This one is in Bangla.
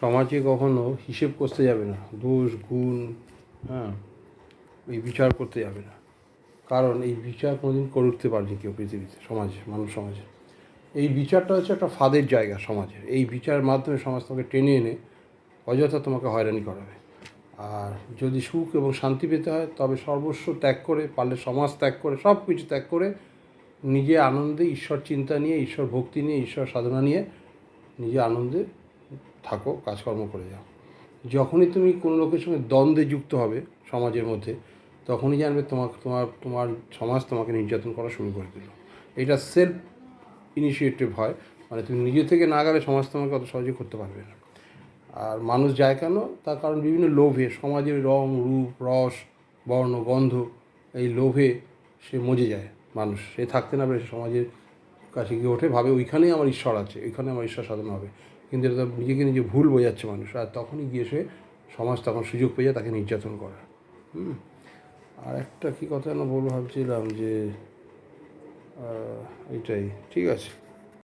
সমাজে কখনো হিসেব করতে যাবে না। দোষ, গুণ হ্যাঁ এই বিচার করতে যাবে না। কারণ এই বিচার কোনোদিন করে উঠতে পারেনি কেউ পৃথিবীতে, সমাজে, মানব সমাজে। এই বিচারটা হচ্ছে একটা ফাঁদের জায়গা সমাজের। এই বিচারের মাধ্যমে সমাজ তোমাকে টেনে এনে অযথা তোমাকে হয়রানি করাবে। আর যদি সুখ এবং শান্তি পেতে হয়, তবে সর্বস্ব ত্যাগ করে, পারলে সমাজ ত্যাগ করে, সব কিছু ত্যাগ করে নিজে আনন্দে ঈশ্বর চিন্তা নিয়ে, ঈশ্বর ভক্তি নিয়ে, ঈশ্বর সাধনা নিয়ে নিজে আনন্দে থাকো, কাজকর্ম করে যাও। যখনই তুমি কোনো লোকের সঙ্গে দ্বন্দ্বে যুক্ত হবে সমাজের মধ্যে, তখনই জানবে তোমার তোমার তোমার সমাজ তোমাকে নির্যাতন করা শুরু করে দিল। এটা সেলফ ইনিশিয়েটিভ হয় মানে তুমি নিজে থেকে না গেলে সমাজ তোমাকে অত সহজে করতে পারবে না। আর মানুষ যায় কেন? তার কারণ বিভিন্ন লোভে, সমাজের রং, রূপ, রস, বর্ণ, গন্ধ, এই লোভে সে মজে যায় মানুষ। সে থাকতে না পারে সমাজের কাছে গিয়ে ওঠে, ভাবে ওইখানেই আমার ঈশ্বর আছে ওইখানে আমার ঈশ্বর সাধন হবে। কিন্তু এটা নিজেকে নিজে ভুল বোঝাচ্ছে মানুষ। আর তখনই গিয়ে সে সমাজ তখন সুযোগ পেয়ে যায় তাকে নির্যাতন করা হুম? আর একটা কী কথা যেন বলব ভাবছিলাম যে এইটাই ঠিক আছে।